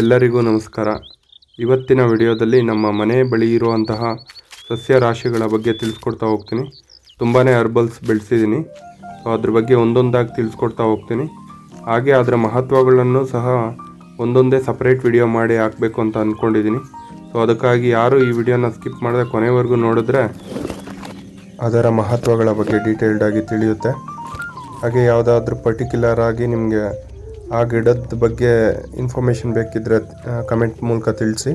ಎಲ್ಲರಿಗೂ ನಮಸ್ಕಾರ. ಇವತ್ತಿನ ವಿಡಿಯೋದಲ್ಲಿ ನಮ್ಮ ಮನೆ ಬಳಿ ಇರುವಂತಹ ಸಸ್ಯ ರಾಶಿಗಳ ಬಗ್ಗೆ ತಿಳಿಸ್ಕೊಡ್ತಾ ಹೋಗ್ತೀನಿ. ತುಂಬಾ ಹರ್ಬಲ್ಸ್ ಬೆಳೆಸಿದ್ದೀನಿ. ಸೊ ಅದ್ರ ಬಗ್ಗೆ ಒಂದೊಂದಾಗಿ ತಿಳಿಸ್ಕೊಡ್ತಾ ಹೋಗ್ತೀನಿ. ಹಾಗೆ ಅದರ ಮಹತ್ವಗಳನ್ನು ಸಹ ಒಂದೊಂದೇ ಸಪ್ರೇಟ್ ವಿಡಿಯೋ ಮಾಡಿ ಹಾಕಬೇಕು ಅಂತ ಅಂದ್ಕೊಂಡಿದ್ದೀನಿ ಸೊ ಅದಕ್ಕಾಗಿ ಯಾರು ಈ ವಿಡಿಯೋನ ಸ್ಕಿಪ್ ಮಾಡಿದ್ರೆ ಕೊನೆವರೆಗೂ ನೋಡಿದ್ರೆ ಅದರ ಮಹತ್ವಗಳ ಬಗ್ಗೆ ಡೀಟೇಲ್ಡಾಗಿ ತಿಳಿಯುತ್ತೆ. ಹಾಗೆ ಯಾವುದಾದ್ರೂ ಪರ್ಟಿಕ್ಯುಲರ್ ಆಗಿ ನಿಮಗೆ ಆ ಗಿಡದ ಬಗ್ಗೆ ಇನ್ಫಾರ್ಮೇಷನ್ ಬೇಕಿದ್ದರೆ ಕಮೆಂಟ್ ಮೂಲಕ ತಿಳಿಸಿ.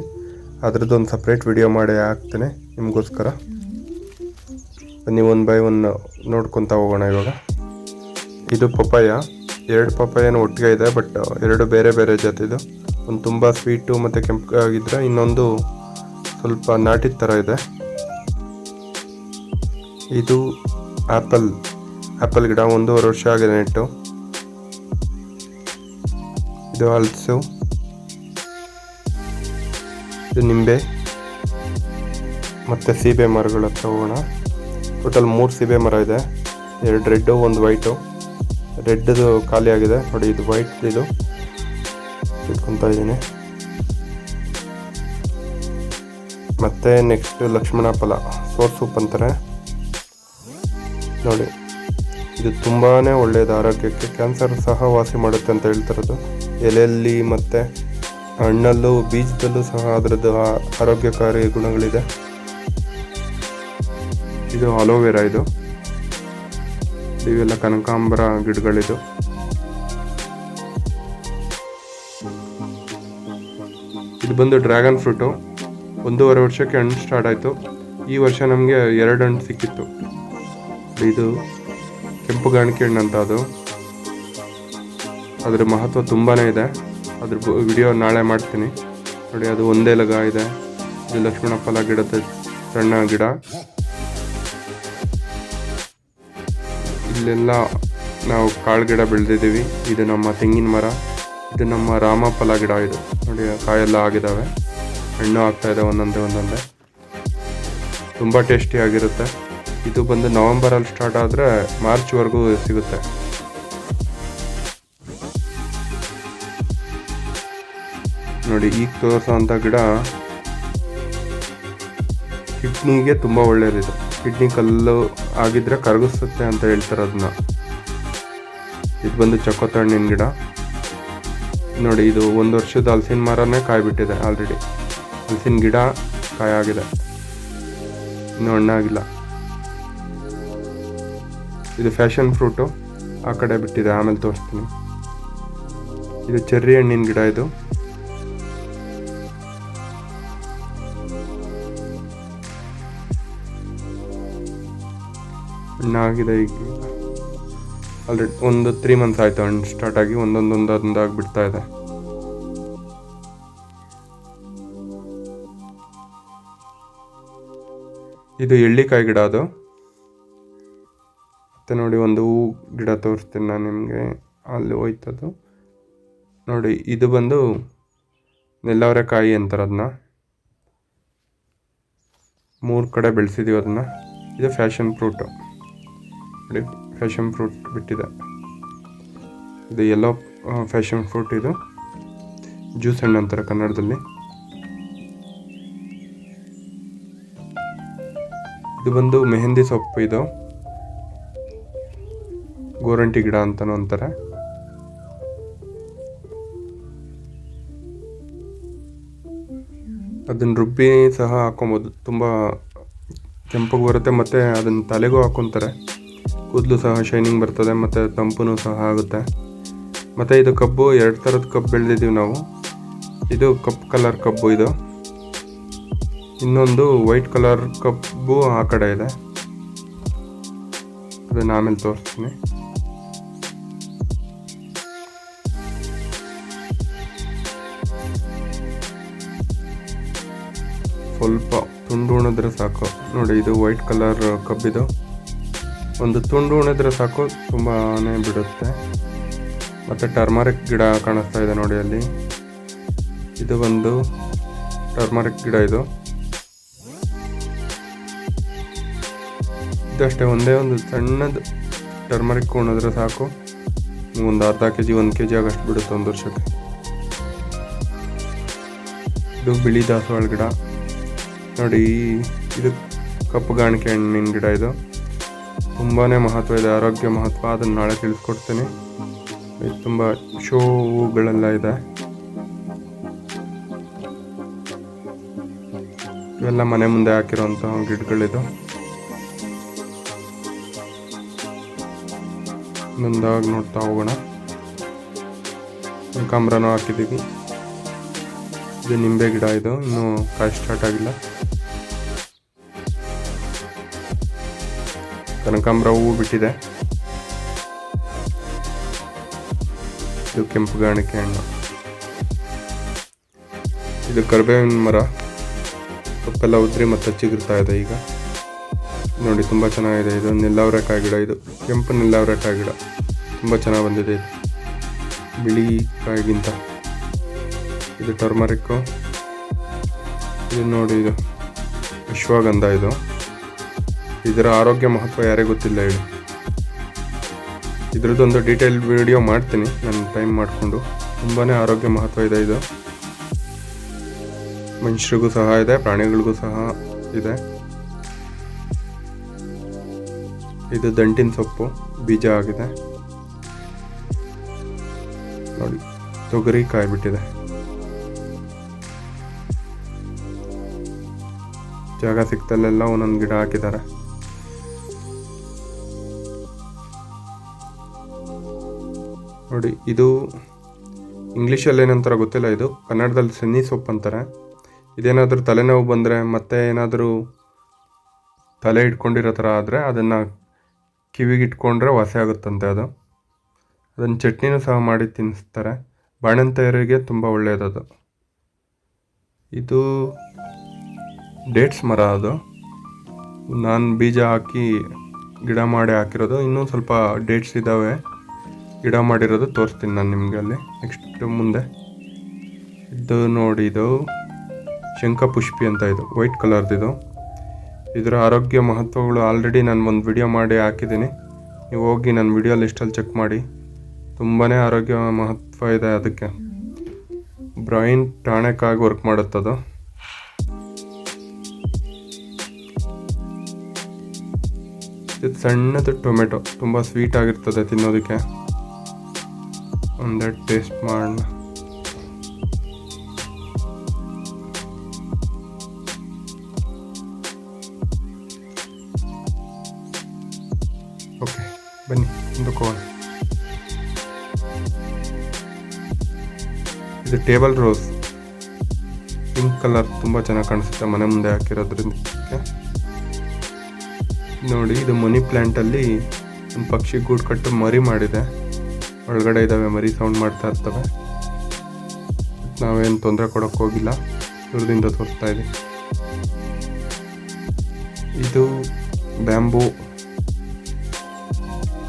ಅದರದ್ದೊಂದು ಸಪ್ರೇಟ್ ವಿಡಿಯೋ ಮಾಡಿ ಹಾಕ್ತೇನೆ ನಿಮಗೋಸ್ಕರ. ಬನ್ನಿ ಒನ್ ಬೈ ಒನ್ ನೋಡ್ಕೊತಾ ಹೋಗೋಣ ಇವಾಗ. ಇದು ಪಪ್ಪಾಯ. ಎರಡು ಪಪ್ಪಾಯನ ಒಟ್ಟಿಗೆ ಇದೆ ಬಟ್ ಎರಡು ಬೇರೆ ಬೇರೆ ಜಾತಿದು. ಒಂದು ತುಂಬ ಸ್ವೀಟು ಮತ್ತು ಕೆಂಪಗಾಗಿದ್ದರೆ ಇನ್ನೊಂದು ಸ್ವಲ್ಪ ನಾಟಿ ಥರ ಇದೆ. ಇದು ಆ್ಯಪಲ್ ಆ್ಯಪಲ್ ಗಿಡ ಒಂದೂವರೆ ವರ್ಷ ಆಗಿದೆ ನೆಟ್ಟು. ಇದು ಹಲಸು ಇದು ನಿಂಬೆ. ಮತ್ತು ಸೀಬೆ ಮರಗಳ ಹತ್ರ ಟೋಟಲ್ ಮೂರು ಸೀಬೆ ಮರ ಇದೆ. ಎರಡು ರೆಡ್ಡು ಒಂದು ವೈಟು. ರೆಡ್ದು ಖಾಲಿ ಆಗಿದೆ. ನೋಡಿ, ಇದು ವೈಟ್ ಇದು. ಇಟ್ಕೊತಾ ಇದ್ದೀನಿ. ಮತ್ತು ನೆಕ್ಸ್ಟ್ ಲಕ್ಷ್ಮಣ ಫಲ. ಸೋರ್ ಸೂಪ್ ಅಂತಾರೆ. ನೋಡಿ, ಇದು ತುಂಬಾ ಒಳ್ಳೆಯದು ಆರೋಗ್ಯಕ್ಕೆ ಕ್ಯಾನ್ಸರ್ ಸಹ ವಾಸಿ ಮಾಡುತ್ತೆ ಅಂತ ಹೇಳ್ತಿರೋದು ಎಲೆಯಲ್ಲಿ ಮತ್ತು ಹಣ್ಣಲ್ಲೂ ಬೀಜದಲ್ಲೂ ಸಹ ಅದರದ್ದು ಆರೋಗ್ಯಕಾರಿ ಗುಣಗಳಿದೆ. ಇದು ಅಲೋವೆರಾ ಇದು. ಇವೆಲ್ಲ ಕನಕಾಂಬರ ಗಿಡಗಳಿದು. ಇದು ಬಂದು ಡ್ರ್ಯಾಗನ್ ಫ್ರೂಟು. ಒಂದೂವರೆ ವರ್ಷಕ್ಕೆ ಹಣ್ಣು ಸ್ಟಾರ್ಟ್ ಆಯಿತು. ಈ ವರ್ಷ ನಮಗೆ ಎರಡು ಹಣ್ಣು ಸಿಕ್ಕಿತ್ತು. ಇದು ಕೆಂಪು ಗಾಣಿಕೆ ಹಣ್ಣು ಅಂತ ಅದು. ಅದ್ರ ಮಹತ್ವ ತುಂಬಾ ಇದೆ. ಅದ್ರ ವಿಡಿಯೋ ನಾಳೆ ಮಾಡ್ತೀನಿ. ನೋಡಿ, ಅದು ಒಂದೇ ಲಗ ಇದೆ. ಇದು ಲಕ್ಷ್ಮಣ ಫಲ ಗಿಡದ ಸಣ್ಣ ಗಿಡ. ಇಲ್ಲೆಲ್ಲ ನಾವು ಕಾಳು ಗಿಡ ಬೆಳೆದಿದ್ದೀವಿ. ಇದು ನಮ್ಮ ತೆಂಗಿನ ಮರ. ಇದು ನಮ್ಮ ರಾಮ ಫಲ ಗಿಡ ಇದು. ನೋಡಿ ಕಾಯೆಲ್ಲ ಆಗಿದ್ದಾವೆ. ಹಣ್ಣು ಆಗ್ತಾ ಇದೆ ಒಂದೊಂದೇ ಒಂದೊಂದೇ. ತುಂಬ ಟೇಸ್ಟಿಯಾಗಿರುತ್ತೆ ಇದು ಬಂದು ನವೆಂಬರಲ್ಲಿ ಸ್ಟಾರ್ಟ್ ಆದರೆ ಮಾರ್ಚ್ವರೆಗೂ ಸಿಗುತ್ತೆ. ನೋಡಿ ಈಗ ತೋರಿಸೋವಂಥ ಗಿಡ ಕಿಡ್ನಿಗೆ ತುಂಬ ಒಳ್ಳೆಯದಿದೆ. ಕಿಡ್ನಿ ಕಲ್ಲು ಆಗಿದ್ರೆ ಕರಗಿಸುತ್ತೆ ಅಂತ ಹೇಳ್ತಾರೆ ಅದನ್ನ. ಇದು ಬಂದು ಚಕೋತ ಹಣ್ಣಿನ ಗಿಡ. ನೋಡಿ, ಇದು ಒಂದು ವರ್ಷದ ಹಲಸಿನ ಮರನೇ ಕಾಯ್ಬಿಟ್ಟಿದೆ ಆಲ್ರೆಡಿ ಹಲಸಿನ ಗಿಡ ಕಾಯಾಗಿದೆ. ಇನ್ನೂ ಹಣ್ಣಾಗಿಲ್ಲ. ಇದು ಫ್ಯಾಷನ್ ಫ್ರೂಟು. ಆ ಕಡೆ ಬಿಟ್ಟಿದೆ, ಆಮೇಲೆ ತೋರಿಸ್ತೀನಿ. ಇದು ಚೆರ್ರಿ ಹಣ್ಣಿನ ಗಿಡ ಇದು. ಹಣ್ಣಾಗಿದೆ ಈಗ. ಆಲ್ರೆಡಿ ಒಂದು ತ್ರೀ ಮಂತ್ಸ್ ಆಯಿತು ಹಣ್ಣು ಸ್ಟಾರ್ಟ್ ಆಗಿ ಒಂದೊಂದು ಒಂದೊಂದಾಗಿ ಬಿಡ್ತಾ ಇದೆ. ಇದು ಎಳ್ಳಿಕಾಯಿ ಗಿಡ ಅದು. ಮತ್ತು ನೋಡಿ ಒಂದು ಹೂ ಗಿಡ ತೋರಿಸ್ತೀನಿ ನಾನು ನಿಮಗೆ. ಅಲ್ಲಿ ಹೋಯ್ತದು. ನೋಡಿ, ಇದು ಬಂದು ನೆಲ್ಲವರೆಕಾಯಿ ಅಂತಾರೆ ಅದನ್ನ. ಮೂರು ಕಡೆ ಬೆಳೆಸಿದೀವಿ ಅದನ್ನು. ಇದು ಫ್ಯಾಷನ್ ಫ್ರೂಟು ನೋಡಿ ಫ್ಯಾಷನ್ ಫ್ರೂಟ್ ಬಿಟ್ಟಿದೆ. ಇದು ಎಲ್ಲೋ ಫ್ಯಾಷನ್ ಫ್ರೂಟ್ ಇದು ಜ್ಯೂಸ್ ಹಣ್ಣು ಅಂತಾರೆ ಕನ್ನಡದಲ್ಲಿ. ಇದು ಬಂದು ಮೆಹಂದಿ ಸೊಪ್ಪು ಇದು. ಗೋರಂಟಿ ಗಿಡ ಅಂತಲೂ ಅಂತಾರೆ. ಅದನ್ನ ರುಬ್ಬಿ ಸಹ ಹಾಕೊಬೋದು ತುಂಬ ಕೆಂಪಗೆ ಬರುತ್ತೆ ಮತ್ತು ಅದನ್ನ ತಲೆಗೂ ಹಾಕ್ಕೊತಾರೆ ಕೂದಲು ಸಹ ಶೈನಿಂಗ್ ಬರ್ತದೆ, ಮತ್ತು ತಂಪು ಸಹ ಆಗುತ್ತೆ. ಮತ್ತು ಇದು ಕಬ್ಬು, ಎರಡು ಥರದ ಕಬ್ಬು ಬೆಳೆದಿದ್ದೀವಿ ನಾವು. ಇದು ಕಪ್ ಕಲರ್ ಕಬ್ಬು ಇದು. ಇನ್ನೊಂದು ವೈಟ್ ಕಲರ್ ಕಬ್ಬು ಆ ಕಡೆ ಇದೆ. ಅದನ್ನು ಆಮೇಲೆ ತೋರಿಸ್ತೀನಿ. ಸ್ವಲ್ಪ ತುಂಡು ಉಣಿದ್ರೆ ಸಾಕು. ನೋಡಿ, ಇದು ವೈಟ್ ಕಲರ್ ಕಬ್ಬಿದು. ಒಂದು ತುಂಡು ಉಣಿದ್ರೆ ಸಾಕು ತುಂಬಾ ಬಿಡುತ್ತೆ. ಮತ್ತು ಟರ್ಮರಿಕ್ ಗಿಡ ಕಾಣಿಸ್ತಾ ಇದೆ ನೋಡಿ ಅಲ್ಲಿ. ಇದು ಒಂದು ಟರ್ಮರಿಕ್ ಗಿಡ ಇದು. ಇದಷ್ಟೇ ಒಂದೇ ಒಂದು ಸಣ್ಣದು ಟರ್ಮರಿಕ್ ಉಣಿದ್ರೆ ಸಾಕು. ಒಂದು ಅರ್ಧ ಕೆ ಜಿ ಒಂದು ಕೆ ಜಿ ಆಗಷ್ಟು ಬಿಡುತ್ತೆ ಒಂದು ವರ್ಷಕ್ಕೆ. ಇದು ಬಿಳಿ ದಾಸವಾಳ ಗಿಡ. ನೋಡಿ, ಇದು ಕಪ್ಪು ಗಾಣಿಕೆ ಹಣ್ಣಿನ ಗಿಡ ಇದು. ತುಂಬಾ ಮಹತ್ವ ಇದೆ, ಆರೋಗ್ಯ ಮಹತ್ವ, ಅದನ್ನು ನಾಳೆ ತಿಳಿಸ್ಕೊಡ್ತೀನಿ. ಇದು ತುಂಬ ಶೋಗಳೆಲ್ಲ ಇದೆ. ಇವೆಲ್ಲ ಮನೆ ಮುಂದೆ ಹಾಕಿರೋಂಥ ಗಿಡಗಳಿದು. ಮುಂದಾಗಿ ನೋಡ್ತಾ ಹೋಗೋಣ. ಕಮ್ರನೂ ಹಾಕಿದ್ದೀವಿ. ಇದು ನಿಂಬೆ ಗಿಡ ಇದು, ಇನ್ನೂ ಕಾಯಿ ಸ್ಟಾರ್ಟ್ ಆಗಿಲ್ಲ. ಕನಕಾಂಬರ ಹೂವು ಬಿಟ್ಟಿದೆ. ಇದು ಕೆಂಪು ಗಾಣಿಕೆ ಹಣ್ಣು. ಇದು ಕರ್ಬೇವಿನ ಮರ. ಸೊಪ್ಪೆಲ್ಲ ಉದ್ರಿ ಮತ್ತೆ ಚಿಗುರ್ತಾ ಇದೆ ಈಗ. ನೋಡಿ, ತುಂಬ ಚೆನ್ನಾಗಿದೆ ಇದು. ನಿಲ್ಲವರೆಕಾಯಿ ಗಿಡ ಇದು. ಕೆಂಪು ನಿಲ್ಲವರೆಕಾಯಿ ಗಿಡ. ತುಂಬ ಚೆನ್ನಾಗಿ ಬಂದಿದೆ ಇದು. ಬಿಳಿ ಕಾಯಿಗಿಂತ. ಇದು ಟರ್ಮರಿಕ್ಕು. ಇದು ನೋಡಿ ಇದು. ವಿಶ್ವಗಂಧ ಇದು. ಇದರ ಆರೋಗ್ಯ ಮಹತ್ವ ಯಾರೇ ಗೊತ್ತಿಲ್ಲ ಹೇಳಿ. ಇದ್ರದ್ದೊಂದು ಡೀಟೇಲ್ ವಿಡಿಯೋ ಮಾಡ್ತೀನಿ, ನಾನು ಟೈಮ್ ಮಾಡಿಕೊಂಡು. ತುಂಬಾ ಆರೋಗ್ಯ ಮಹತ್ವ ಇದೆ ಇದು. ಮನುಷ್ಯರಿಗೂ ಸಹ ಇದೆ, ಪ್ರಾಣಿಗಳಿಗೂ ಸಹ ಇದೆ. ಇದು ದಂಟಿನ ಸೊಪ್ಪು, ಬೀಜ ಆಗಿದೆ. ನೋಡಿ, ತೊಗರಿ ಕಾಯಿ ಬಿಟ್ಟಿದೆ. ಜಾಗ ಸಿಕ್ತಲ್ಲೆಲ್ಲ ಒಂದೊಂದು ಗಿಡ ಹಾಕಿದ್ದಾರೆ. ನೋಡಿ, ಇದು ಇಂಗ್ಲೀಷಲ್ಲಿ ಏನಂತಾರ ಗೊತ್ತಿಲ್ಲ ಇದು. ಕನ್ನಡದಲ್ಲಿ ಸನ್ನಿ ಸೊಪ್ಪು ಅಂತಾರೆ. ಇದೇನಾದರೂ ತಲೆನೋವು ಬಂದರೆ ಮತ್ತೆ ಏನಾದರೂ ತಲೆ ಇಟ್ಕೊಂಡಿರೋ ಥರ ಆದರೆ ಅದನ್ನು ಕಿವಿಗೆ ಇಟ್ಕೊಂಡ್ರೆ ವಾಸಿ ಆಗುತ್ತಂತೆ ಅದು. ಅದನ್ನು ಚಟ್ನಿನೂ ಸಹ ಮಾಡಿ ತಿನ್ನಿಸ್ತಾರೆ. ಬಾಣಂತೆಯರಿಗೆ ತುಂಬ ಒಳ್ಳೆಯದದು ಇದು ಡೇಟ್ಸ್ ಮರ ಅದು. ನಾನು ಬೀಜ ಹಾಕಿ ಗಿಡ ಮಾಡಿ ಹಾಕಿರೋದು. ಇನ್ನೂ ಸ್ವಲ್ಪ ಡೇಟ್ಸ್ ಇದ್ದಾವೆ ಗಿಡ ಮಾಡಿರೋದು ತೋರಿಸ್ತೀನಿ ನಾನು ನಿಮಗೆ ಅಲ್ಲಿ. ನೆಕ್ಸ್ಟ್ ಮುಂದೆ. ಇದು ನೋಡಿ, ಇದು ಶಂಖಪುಷ್ಪಿ ಅಂತ ಇದು ವೈಟ್ ಕಲರ್ದಿದು ಇದರ ಆರೋಗ್ಯ ಮಹತ್ವಗಳು ಆಲ್ರೆಡಿ ನಾನು ಒಂದು ವಿಡಿಯೋ ಮಾಡಿ ಹಾಕಿದ್ದೀನಿ. ನೀವು ಹೋಗಿ ನನ್ನ ವಿಡಿಯೋ ಲಿಸ್ಟಲ್ಲಿ ಚೆಕ್ ಮಾಡಿ. ತುಂಬಾ ಆರೋಗ್ಯ ಮಹತ್ವ ಇದೆ ಅದಕ್ಕೆ. ಬ್ರೈನ್ ಟಾಣಕ್ಕಾಗಿ ವರ್ಕ್ ಮಾಡುತ್ತದು ಇದು ಸಣ್ಣದು ಟೊಮೆಟೊ ತುಂಬ ಸ್ವೀಟ್ ಆಗಿರ್ತದೆ ತಿನ್ನೋದಕ್ಕೆ. ಒಂದೇ ಟೇಸ್ಟ್ ಮಾಡೋಣ ಓಕೆ ಬನ್ನಿ, ಒಂದು ಕೋಣ ಇದು ಟೇಬಲ್ ರೋಸ್ ಪಿಂಕ್ ಕಲರ್ ತುಂಬ ಚೆನ್ನಾಗಿ ಕಾಣಿಸುತ್ತೆ, ಮನೆ ಮುಂದೆ ಹಾಕಿರೋದ್ರಿಂದ. ನೋಡಿ, ಇದು ಮನಿ ಪ್ಲ್ಯಾಂಟಲ್ಲಿ ಒಂದು ಪಕ್ಷಿ ಗೂಡು ಕಟ್ಟು ಮರಿ ಮಾಡಿದೆ. ಒಳಗಡೆ ಇದ್ದಾವೆ ಮರಿ ಸೌಂಡ್ ಮಾಡ್ತಾ ಇರ್ತವೆ. ನಾವೇನು ತೊಂದರೆ ಕೊಡೋಕೆ ಹೋಗಿಲ್ಲ. ದೂರದಿಂದ ತೋರಿಸ್ತಾ ಇದೆ. ಇದು ಬ್ಯಾಂಬೂ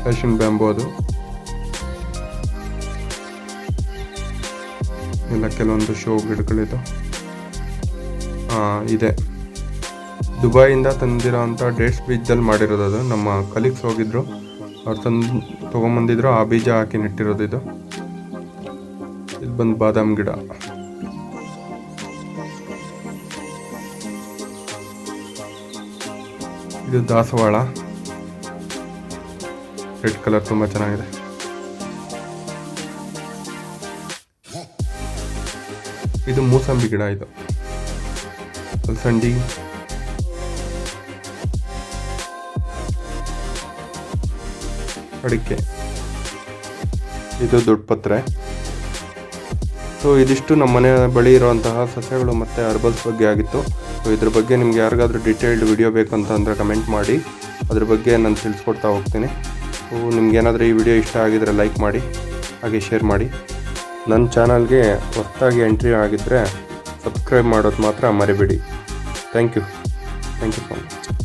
ಫ್ಯಾಷನ್ ಬ್ಯಾಂಬೂ ಅದು. ಎಲ್ಲ ಕೆಲವೊಂದು ಶೋ ಗಿಡಗಳಿದ್ದು. ಇದೆ. ದುಬೈಯಿಂದ ತಂದಿರೋ ಅಂಥ ಡೇಟ್ಸ್ ಬೀಜದಲ್ಲಿ ಮಾಡಿರೋದು ಅದು. ನಮ್ಮ ಕಲೀಗ್ಸ್ ಹೋಗಿದ್ರು. ಅವ್ರು ತಂದು ತೊಗೊಂಬಂದಿದ್ರು, ಆ ಬೀಜ ಹಾಕಿ ನೆಟ್ಟಿರೋದು ಇದು. ಇದು ಬಂದು ಬಾದಾಮ್ ಗಿಡ. ಇದು ದಾಸವಾಳ. ರೆಡ್ ಕಲರ್ ತುಂಬ ಚೆನ್ನಾಗಿದೆ. ಇದು ಮೂಸಂಬಿ ಗಿಡ ಇದು. ಅಲಸಂಡಿ. ಅಡಿಕೆ. ಇದು ದೊಡ್ಡ ಪತ್ರೆ. ಸೊ ಇದಿಷ್ಟು ನಮ್ಮ ಮನೆ ಬಳಿ ಇರುವಂತಹ ಸಸ್ಯಗಳು ಮತ್ತು ಹರ್ಬಲ್ಸ್ ಬಗ್ಗೆ ಆಗಿತ್ತು. ಸೊ ಇದ್ರ ಬಗ್ಗೆ ನಿಮ್ಗೆ ಯಾರಿಗಾದ್ರೂ ಡಿಟೇಲ್ಡ್ ವಿಡಿಯೋ ಬೇಕು ಅಂತ ಅಂದರೆ ಕಮೆಂಟ್ ಮಾಡಿ. ಅದ್ರ ಬಗ್ಗೆ ನಾನು ತಿಳಿಸ್ಕೊಡ್ತಾ ಹೋಗ್ತೀನಿ. ಸೊ ನಿಮ್ಗೇನಾದರೂ ಈ ವಿಡಿಯೋ ಇಷ್ಟ ಆಗಿದರೆ ಲೈಕ್ ಮಾಡಿ, ಹಾಗೆ ಶೇರ್ ಮಾಡಿ. ನನ್ನ ಚಾನಲ್ಗೆ ಹೊಸ್ತಾಗಿ ಎಂಟ್ರಿ ಆಗಿದ್ದರೆ ಸಬ್ಸ್ಕ್ರೈಬ್ ಮಾಡೋದು ಮಾತ್ರ ಮರಿಬೇಡಿ. Thank you thank you so much